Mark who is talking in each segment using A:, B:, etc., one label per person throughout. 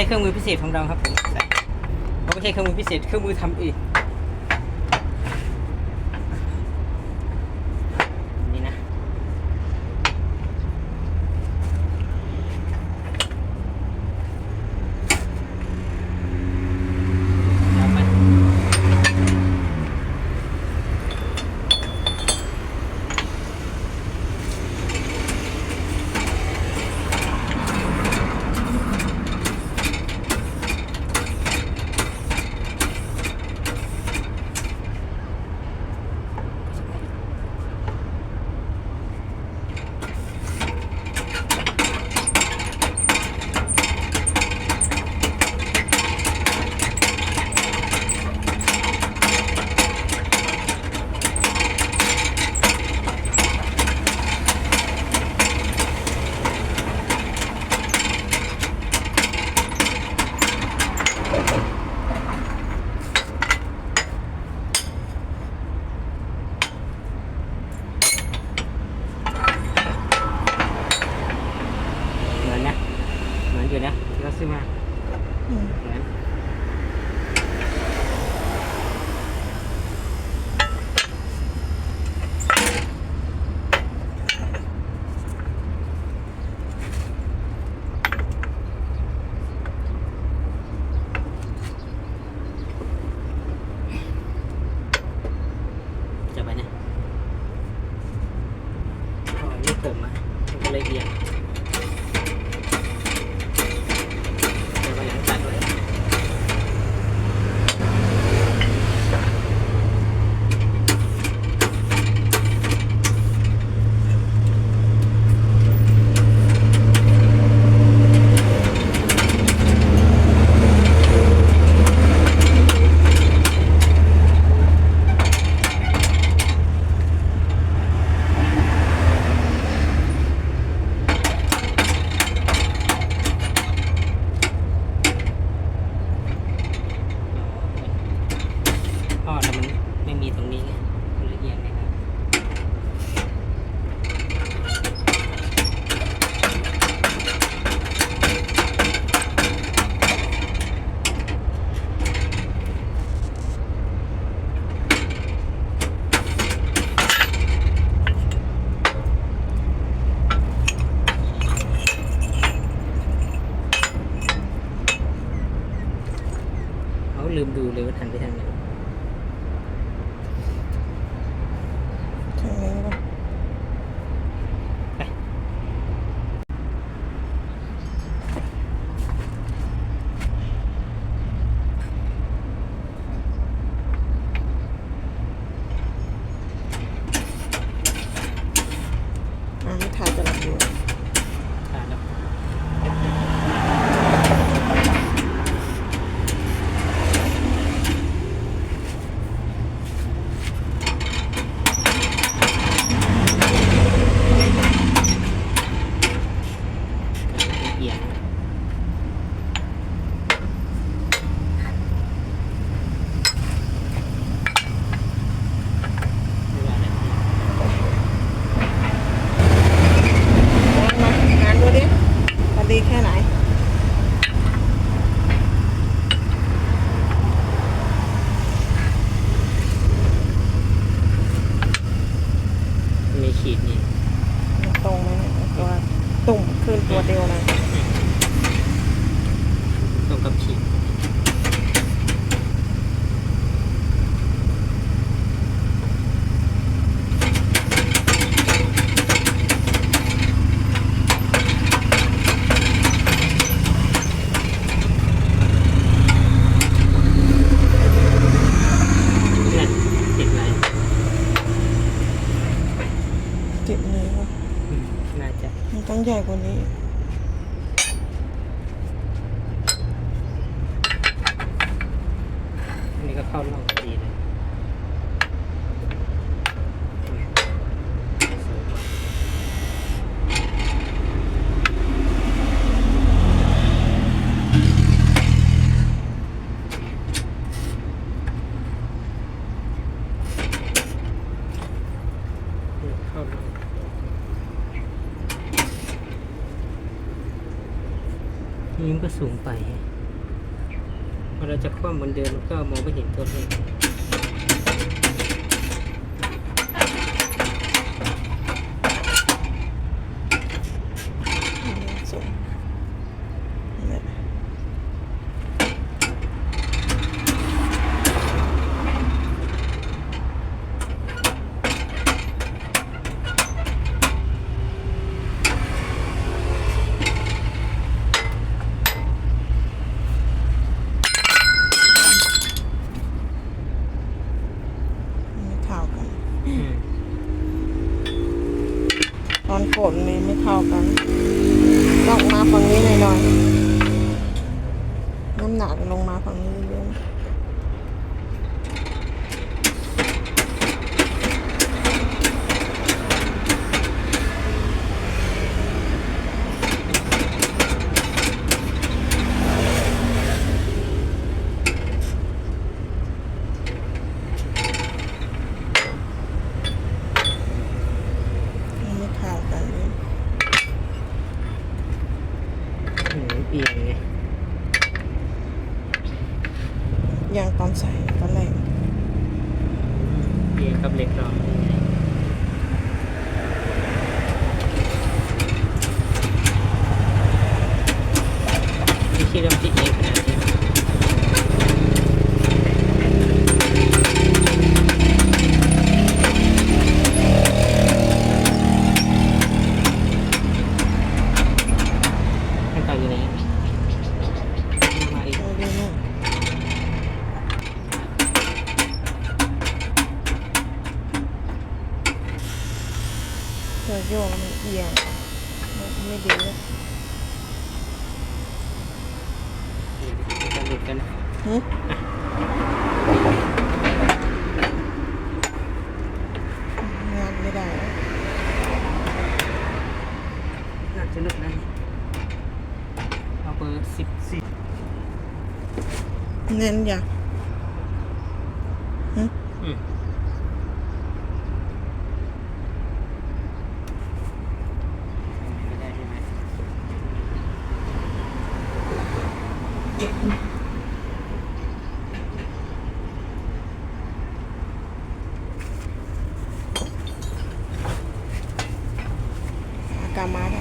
A: ใช้เครื่องมือพิเศษของเราครับผมเขาไม่ใช่เครื่องมือพิเศษเครื่องมือทำเอง ลืมดูเลยว่าทันไปทางไหน 没见过你。 สูงไปพอเราจะคว่ำบนเดิมมันก็มองไม่เห็นตัวเลข
B: หึอืมไม่
A: ได้ใช่ไหม
B: อากามาได้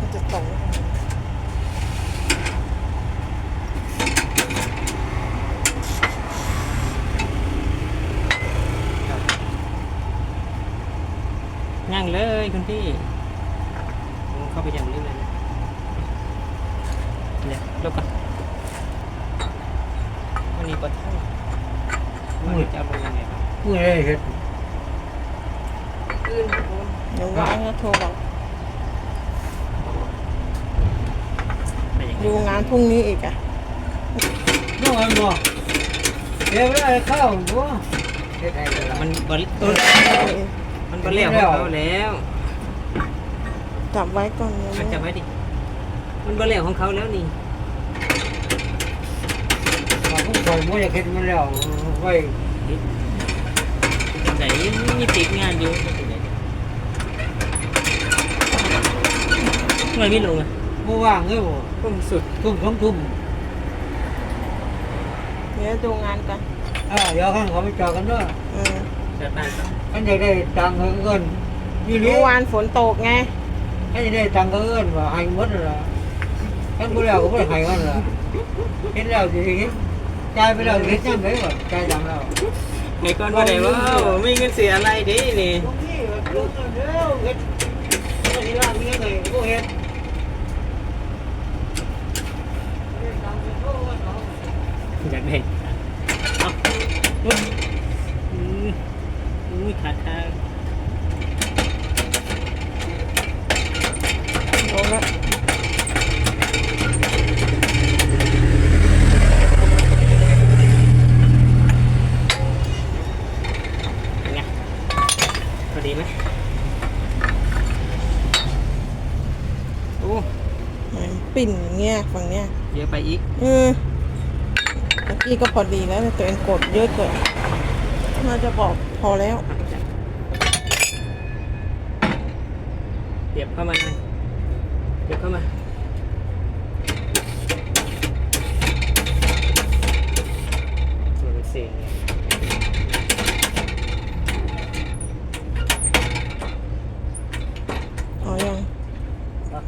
B: มันจะตรง
A: นั่งเลยคุณพี่โอ้เข้าไปอย่างนี้เลยนะเนี่ยลบกันวันนี้ปวดท้องวันนี้จะเอาลงยังไงครับ
C: เมื่อไรเห็ด
A: ขึ้นบน
B: เดี๋ยวว่างก็โทรบอก
A: ไปอย่าง
B: ดู
A: นี้
B: งานพรุ่งนี้อีกอะ
C: น้องอันบอกเดี๋ยวไม่ได้เข้าบ่เห็ดอะไรล่ะ
A: มันบริเออมันบริเลี้ยวของเขาแล้ว
B: จับไว้ก่อน
A: มันจะไว้ดิ มันบริเลี้ยวของเขาแล้วนี่
C: มาพุ่งปล่อยมันอยากเห็ดมันแล้วไว้
A: ไหนมีติดงานอยู่ ทำไมไม่ลงอะ
C: เมื่อว่างเอ้ยบ่
A: ก้มสุด
C: ทุ่มสองทุ่ม
B: เดี๋ยวดูงานกัน
C: อ่าเดี๋ยวข้างเขาไปจอดกันเด้อ
B: เออ
A: จะตั้งต่อ
C: ขันอยากได้ตังค์เงินนี่นี่
B: เมื่อวานฝนตกไง
C: ขันอยากได้ตังค์เงินว่าให้หมดล่ะขันบ่แล้วก็บ่ได้ให้กันล่ะเห็นแล้วสิเห็นจ่ายไปแล้วเห็นจังได๋บ่จ่ายตังค์แล้ว
A: ไงก่อนว่าไหนว่าไม่เงินเสียอะไรดินี่
C: ตรงนี้ลูกเร็วเฮ็ดอันนี้ล่ะมีไงก็เฮ็ด
A: อยากได้เอาอืมอืมอืมอุ้ยขาดทาง
B: ลงแล้ว
A: เป็นไงพอดีไหมโอ้
B: มันปิ่นอย่างเงี้ยฝั่งเนี้ย
A: เยอะไปอีก
B: เออตะ กี้ก็พอดีแล้วแต่ตัวเองกดเยอะเกินน่าจะบอกพอแล้ว
A: เดียบเข้ามานะเสียบเข้ามา ตัวเป็นเสียงไง
B: อ๋อยัง
A: อะ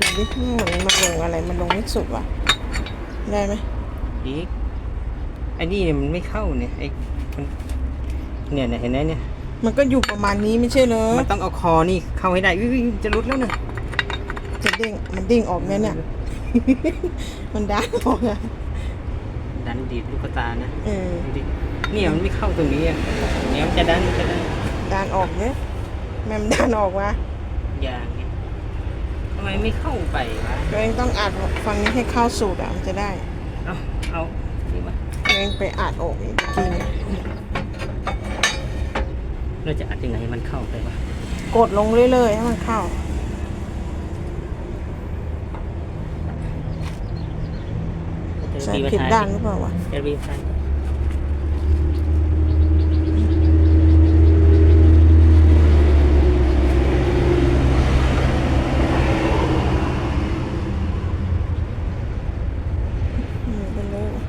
B: ดูดิเหมือนมันลงอะไรมันลงไม่ สุดว่ะ ได้ไหม
A: อีกไอ้นี่เนี่ยมันไม่เข้าเนี่ยไอ้มันเนี่ยเนี่ยเห็นไหมเนี่ย
B: มันก็อยู่ประมาณนี้ไม่ใช่เหรอ
A: มันต้องเอาคอนี่เข้าให้ได้อุ๊ยๆจะรุดแล้วเนี่ย
B: จะเด้งมันเด้งออกไหมเนี่ยมันด้านออกอะ
A: ดันดีดลูกตานะ
B: เออ
A: ดูดิเนี่ยมันไม่เข้าตรงนี้อะเนี่ยมันจะดันจะดัน
B: ด้านออกเนี่ยแม่มันด้านออกวะ
A: อย่างเงี้ย ทำไมไม่เข้าไปวะ
B: ตัวเองต้องอัดฟังนี้ให้เข้าสูตรอะมันจะได้
A: เอาเอาดีวะ
B: ตัวเองไปอัดออกอีกทีเนี่ย
A: เราจะอัดยังไงให้มันเข้าไปวะ
B: กดลงเรื่อยๆให้มันเข้า ใส่ผิดด้านหรือเปล่าวะ
A: จะรีบทัน
B: อืมเป็นเลยวะ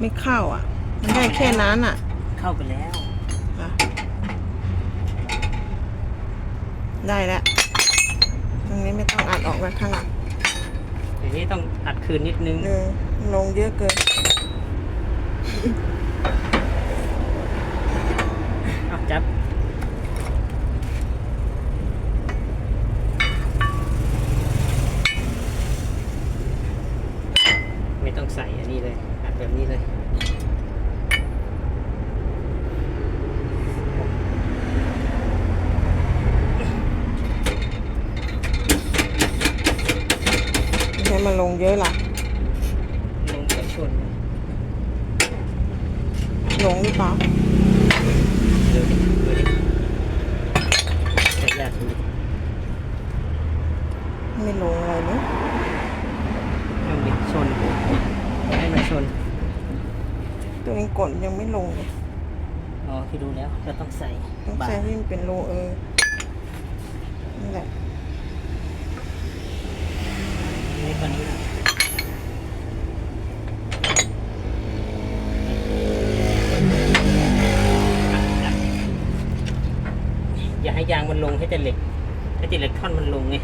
B: ไม่เข้าอะ มันได้แค่นั้นอะ
A: เข้าไปแล้ว
B: อะ ได้แล้ว ตรงนี้ไม่ต้องอัดออกไปข้างหลัง
A: เดี๋ยวนี้ต้องอัดคืนนิดนึง
B: เออลงเยอะเกิน
A: เอาจับ ไม่ต้องใส่อันนี้เลย อัดแบบนี้เลย
B: ไม่ใช่มันลงเยอะล่ะ
A: ลงกระชน
B: ลงหรือเปล่า
A: เดี๋ยวดิเดี๋ยวดิใส่ยากดู
B: ไม่ลงอะไรเนอะ
A: ลงดิชน ให้มันชน
B: ตัวเองกดยังไม่ลงเลย
A: อ๋อ ก็ต้องใส่
B: ต้องใส่
A: ให้
B: มันเป็นโลเออนี่แหละ
A: เล็กกว่านี้นะอย่าให้ยางมันลงให้แต่เหล็ก ให้แต่เหล็กท่อนมันลงไง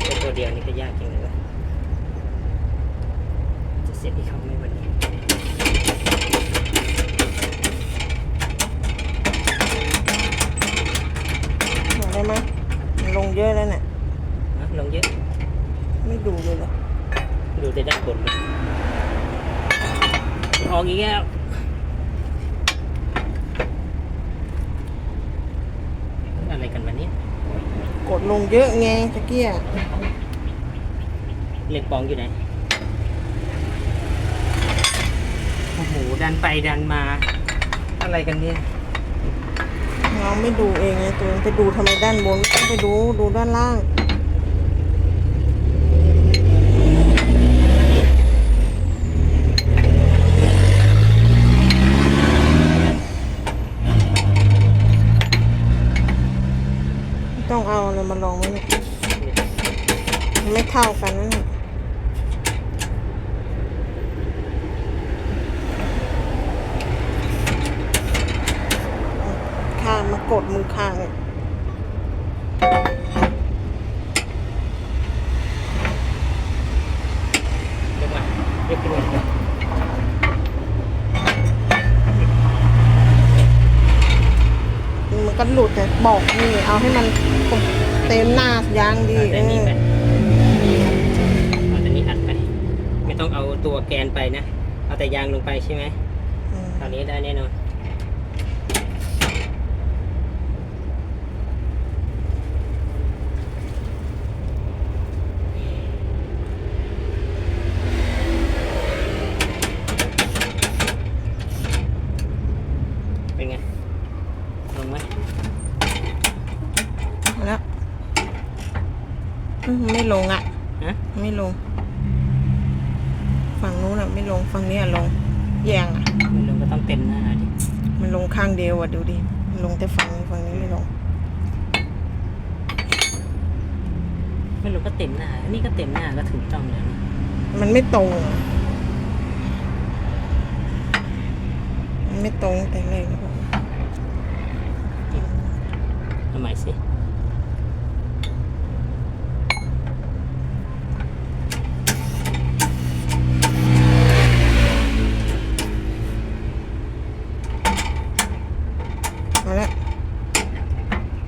A: เป็น ตัวเดียวนี่ก็ยากจริงเลยวะจะเสร็จที่เขาไหม่วันนี้
B: บอกได้ไหมมันลงเยอะแล้วเนี่ย
A: นะลงเยอะ
B: ไม่ดูเลยเหรอ
A: ดูแต่ด้านบนเลยออกอีกแล้วอะไรกันวันนี้
B: กดลงเยอะไงตะเกีย
A: เหล็กปองอยู่ไหน โอ้โห ดันไปดันมา อะไรกันเนี่ย
B: เราไม่ดูเองไงตัวเองไปดูทำไมด้านบนไม่ต้องไปดูดูด้านล่าง เรามาลองไว้เนี่ยมันไม่เท่ากันนั่นน่ะข้างมากดมือข้างเนี่ย
A: เดี๋ยวก่อนเดี๋ยวขึ้นมาก่อน
B: มันก็หลุดแต่บอกนี่เอาให้มันเต็มหน้ายางดี
A: เอา
B: เอ
A: แต่นี้
B: อ
A: ไปเอาแต่นี้อัดไป ไม่ต้องเอาตัว แกนไปนะ เอาแต่ยางลงไปใช่ไหม
B: อืม
A: ตอนนี้ได้แน่นอนเป็นไง ลงไหม
B: เอาแล้วอืมไม่ลงอะ
A: ฮะ
B: ไม่ลง ฝั่งนู้นอะ ไม่ลง ฝั่งนี้อะลง แยงอะ
A: ไม่ลงก็ต้องเต็มหน้าดิ
B: มันลงข้างเดียวอะดูดิมันลงแต่ฝั่งนี้ฝั่งนี้ไม่ลง
A: ไม่ลงก็เต็มหน้า อันนี้ ก็เต็มหน้าก็ถูกต้องแล้วนะ
B: มันไม่ตรงอะมันไม่ตรงแต่แรกแล้วก็
A: ทำไมสิ
B: เอาละ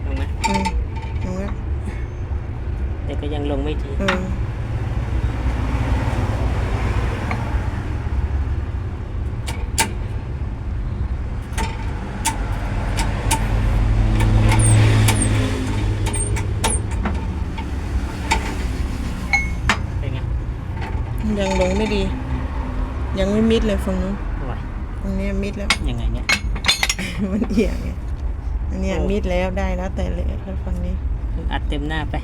A: ลงไหม
B: อืมเอาละ
A: แต่ก็ยังลงไม่ดี
B: เออ
A: เป็นไง
B: ยังลงไม่ดี ยังไม่มิดเลยฝั่งนู้น
A: โอ้ย
B: ตรงเนี้ยมิดแล้ว
A: ยังไงเนี่ย
B: มันเอียงไงอันเนี้ย
A: โอ้
B: มิดแล้วได้แล้วแต่เลยแล้วฝั่งนี้
A: อัดเต็มหน้าไป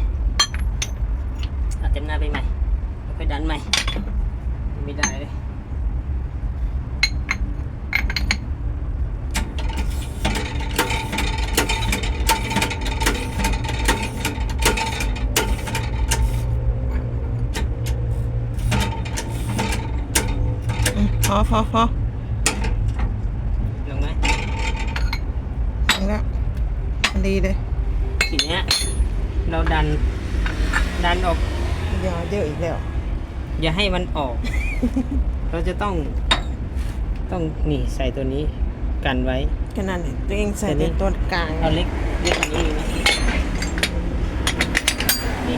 A: อัดเต็มหน้าไปใหม่แล้วไปดันใหม่ ไม่ได้เลย
B: พอพอพอ
A: ลงไหม
B: ถึงแล้วดีเลย
A: ทีเนี้ยเราดัน ดันออก
B: อย่าเยอะอีกแล้ว
A: อย่าให้มันออก เราจะต้อง ต้องนี่ใส่ตัวนี้กันไว้
B: ขนาดนี้ตัวเองใส่
A: แต่นี่
B: แต่ตัวกลาง
A: เอาเล็กเล็กกว่านี้อีกไหมนี่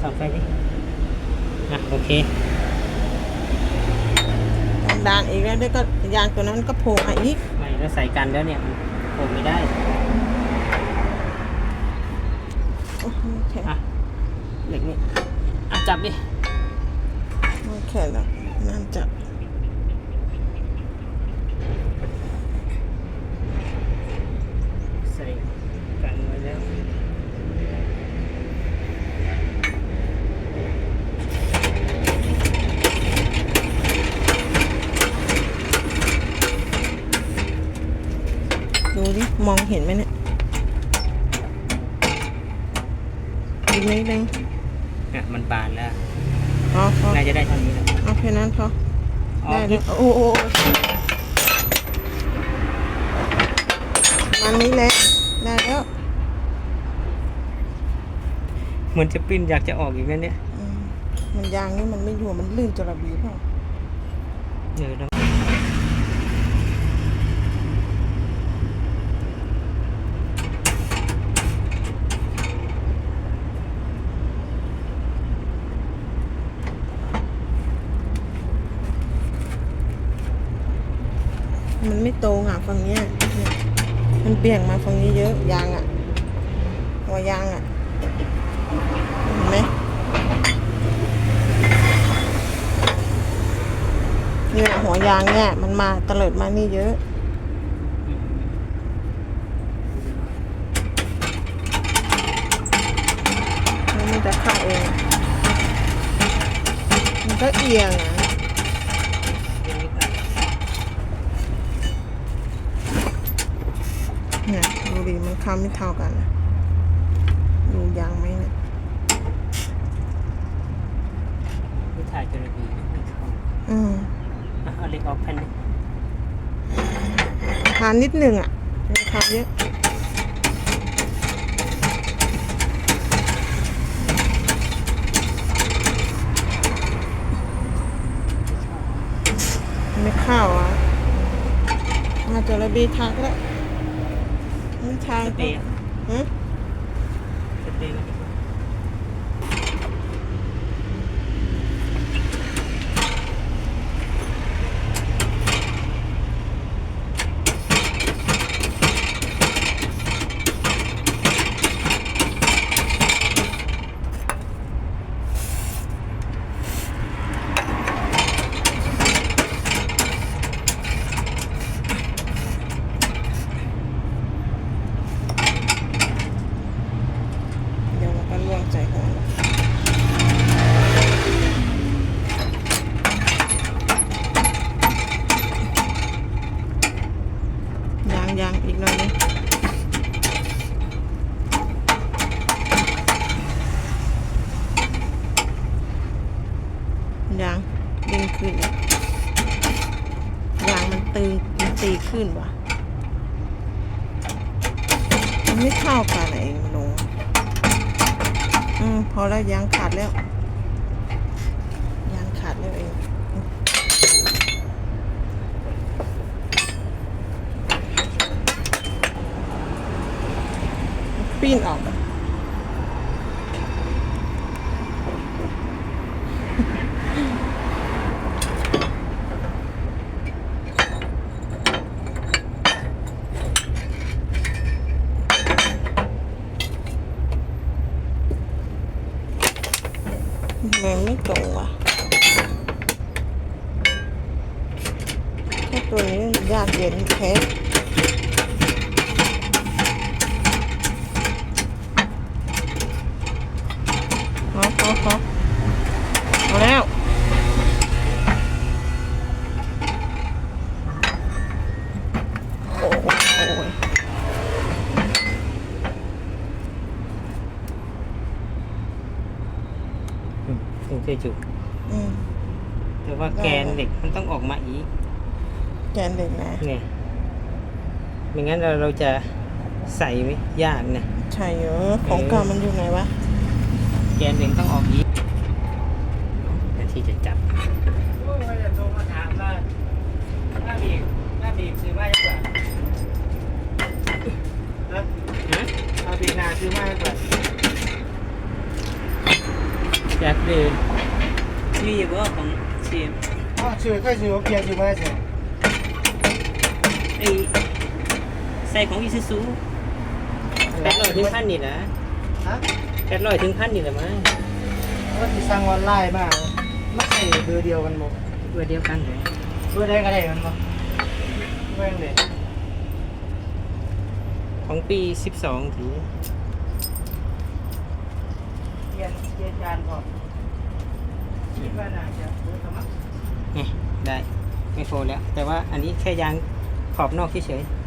A: ส่องไฟดิ อะโอเค
B: ดันอีกแล้วเดี๋ยวก็ยางตัวนั้นก็โผล่มาอีก
A: ไม่แล้วใส่กันแล้วเนี่ยมันโผล่ไม่ได้
B: โอ้โหแข็ง
A: อะเหล็กนี่อะจับดิ
B: แข็งแล้วนั่นจับ
A: ใส่กันไว้แล้ว
B: ดูดิ มองเห็นไหมเนี่ยอีกนิดนึง
A: อะมันบานแล้ว
B: อ๋อพอ
A: น่าจะได้เท่านี้แล้ว
B: เอาแค่นั้นพอ
A: อ๋อ
B: ได้แล้วโอ้โหมันนี้แหละได้แล้ว
A: เหมือนจะปิ้นอยากจะออกอีกแล้วเนี่ย
B: อืมมันยางนี่มันไม่อยู่มันลื่นจระบีเปล่า
A: เออแล้ว
B: มัน ไม่ตรงอะฝั่งเนี้ยมันเบี่ยงมาฝั่งนี้เยอะยางอะหัวยางอะเห็นไหมเนี่ยหัวยางเนี่ยมันมาเตลิดมานี่เยอะแล้วมันจะเข้าเองมันก็เอียงอะ เนี่ยดูดิรือมันเข้าไม่เท่ากันนะดูยางไหมเนี่ย
A: นี่ถ่ายจระบีนะไม่เข้า
B: อืม
A: อะเอาเหล็กออกแผ่นหนึง
B: ทานนิดหนึ่งอะไม่ทานเยอะไม่เข้าวอะมาจระบีทักแล้ว ไม่ทาง
A: สเปรย์อะ
B: ฮะ
A: สเปรย์มาดีกว่า
B: เดี๋ยวมันก็ล่วงใจหัวยางยางอีกหน่อยนึงยางดึงขึ้นอีกยางมันตึงมันตีขึ้นว่ะ มันไม่เข้ากันเองมันลง อืมพอแล้วยางขาดแล้วยาดเล้วเองปีนออกอะมันไม่ตรงว่ะถ้าตัวนี้ยากเย็นแท้พอพอพอเอาแล้ว โอ้ยโอ้ย
A: อืมถึงจะจุก
B: อืม
A: แต่ว่าแกน เหล็กมันต้องออกมาอีก
B: แกนเด็กนะ
A: เนี่ยไม่งั้นเราเราจะใส่ไม่ยากนะ
B: ใช่เหรอของเก่ามันอยู่ไหนวะ
A: แกนเหล็กต้องออกอีกแต่ที่จะจับ
C: โอ้ยว่าจะโทรมาถามว่าหน้าบีบหน้าบีบซื้อมาจังก่อนนะ
A: ฮะ
C: หน้าบีบนาซื้อมาจังก่อน
A: จับเลยมีอยู่ว่าของเชีย ม
C: อ๋อซื้อก็ซื้อว่าเพียงซื้อมา
A: ใส่ของอีซูซูแปดร้อยถึงพันนี่นะ
C: ฮะ
A: แปดร้อยถึงพันนี่แหละมั้ง
C: ว่าที่สั่งออนไลน์มาไม่ใช่เบอร์เดียวกันหมด
A: ตัวเดียวกันเลย
C: เบอร์ใดก็ได้กันบ่แม่งเลย
A: ของปีสิบสองถือ
C: เปลี่ยนเปลี่ยนจานก่อนคิดว่าน่าจะเบอร์สมัคร
A: นี่ได้ไม่โฟแล้ว แต่ว่าอันนี้แค่ยางขอบนอกเฉยๆ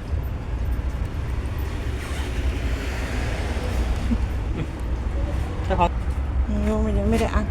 A: เจ้าของ
B: ไม่รู้มันยังไม่ได้อัด